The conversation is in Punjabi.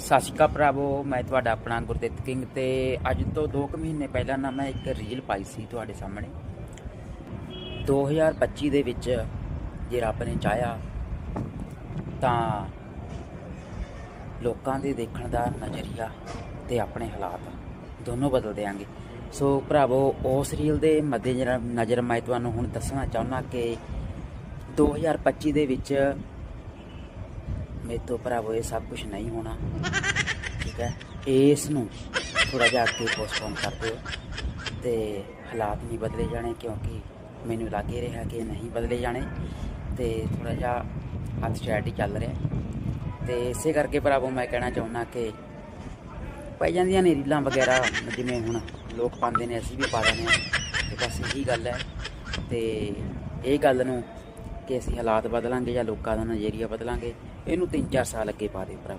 ਸਤਿ ਸ਼੍ਰੀ ਅਕਾਲ ਭਰਾਵੋ, ਮੈਂ ਤੁਹਾਡਾ ਆਪਣਾ ਗੁਰਦਿੱਤ ਸਿੰਘ ਤੇ ਅੱਜ ਤੋਂ 2 ਮਹੀਨੇ ਪਹਿਲਾਂ ਨਾ ਮੈਂ ਇੱਕ ਰੀਲ ਪਾਈ ਸੀ ਤੁਹਾਡੇ ਸਾਹਮਣੇ। 2025 ਦੇ ਵਿੱਚ ਜੇ ਰੱਬ ਨੇ ਚਾਹਿਆ ਤਾਂ ਲੋਕਾਂ ਦੇ ਦੇਖਣ ਦਾ ਨਜ਼ਰੀਆ ਤੇ ਆਪਣੇ ਹਾਲਾਤ ਦੋਨੋਂ ਬਦਲ ਦੇਾਂਗੇ ਸੋ ਭਰਾਵੋ, ਉਸ ਰੀਲ ਦੇ ਮੱਦੇ ਨਜ਼ਰ ਮੈਂ ਤੁਹਾਨੂੰ ਹੁਣ ਦੱਸਣਾ ਚਾਹੁੰਦਾ ਕਿ 2025 ਦੇ ਵਿੱਚ ਮੇਰੇ ਤੋਂ ਭਰਾਵੋ, ਇਹ ਸਭ ਕੁਝ ਨਹੀਂ ਹੋਣਾ। ਠੀਕ ਹੈ? ਇਸ ਨੂੰ ਥੋੜਾ ਜਿਹਾ ਅੱਗੇ ਪੋਸਟਪੋਨ ਕਰ ਦਿਓ ਤੇ ਹਾਲਾਤ ਨਹੀਂ ਬਦਲੇ ਜਾਣੇ, ਕਿਉਂਕਿ ਮੈਨੂੰ ਲੱਗ ਹੀ ਰਿਹਾ ਕਿ ਨਹੀਂ ਬਦਲੇ ਜਾਣੇ ਤੇ ਥੋੜਾ ਜਿਹਾ ਹੱਥ ਸਟੈਟ ਹੀ ਚੱਲ ਰਿਹਾ। ਤੇ ਇਸੇ ਕਰਕੇ ਭਰਾਵੋ, ਮੈਂ ਕਹਿਣਾ ਚਾਹੁੰਦਾ ਕਿ ਪਾਈ ਜਾਂਦੀਆਂ ਨੇ ਰੀਲਾਂ ਵਗੈਰਾ, ਜਿਵੇਂ ਹੁਣ ਲੋਕ ਪਾਉਂਦੇ ਨੇ, ਅਸੀਂ ਵੀ ਪਾ ਦਿੰਦੇ ਹਾਂ। ਤੇ ਬਸ ਇਹੀ ਗੱਲ ਹੈ। ਤੇ ਇਹ ਗੱਲ ਨੂੰ ਕਿ ਅਸੀਂ ਹਾਲਾਤ ਬਦਲਾਂਗੇ ਜਾਂ ਲੋਕਾਂ ਦਾ ਨਜ਼ਰੀਆ ਬਦਲਾਂਗੇ ਇਹਨੂੰ 3-4 ਸਾਲ ਅੱਗੇ ਪਾ ਦੇ ਭਰਾਵੋ।